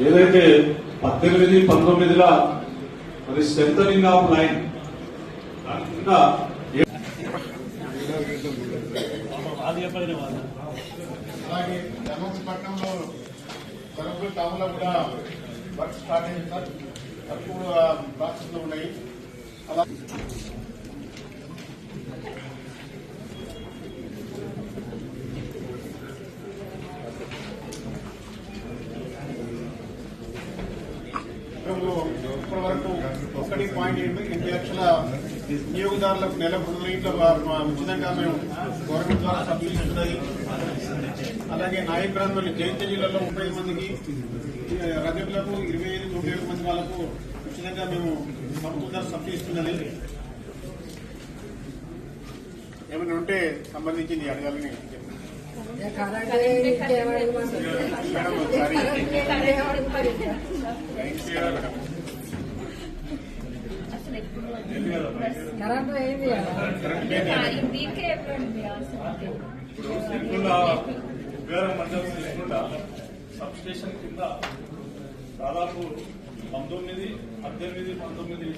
ఏదైతే పద్దెనిమిది పంతొమ్మిదిల మరి స్ట్రెంథనింగ్ ఆఫ్ లైన్ దాని కింద అలాగే ధర్మపట్నంలో వరంగల్ టౌన్ కూడా వర్క్ స్టార్ట్ అయింది సార్ ఉన్నాయి. అలా ఇప్పటి వరకు ఒకటి పాయింట్ ఎనిమిది లక్షల వినియోగదారులకు లీటర్ల వా- ఉచితంగా మేము గవర్నమెంట్ ద్వారా సబ్సిడీ ఇస్తున్నది అలాగే నాయకురాలు జయంత జిల్లాలో ముప్పై మందికి రజకులకు ఇరవై ఐదు నూట ఏడు మంది వాళ్ళకు ఉచితంగా మేము ప్రభుత్వం ద్వారా సబ్సిడీ ఇస్తున్నది. ఏమైనా ఉంటే సంబంధించింది అడగాలని సబ్ స్టేషన్ కింద దాదాపు పంతొమ్మిది పద్దెనిమిది పంతొమ్మిది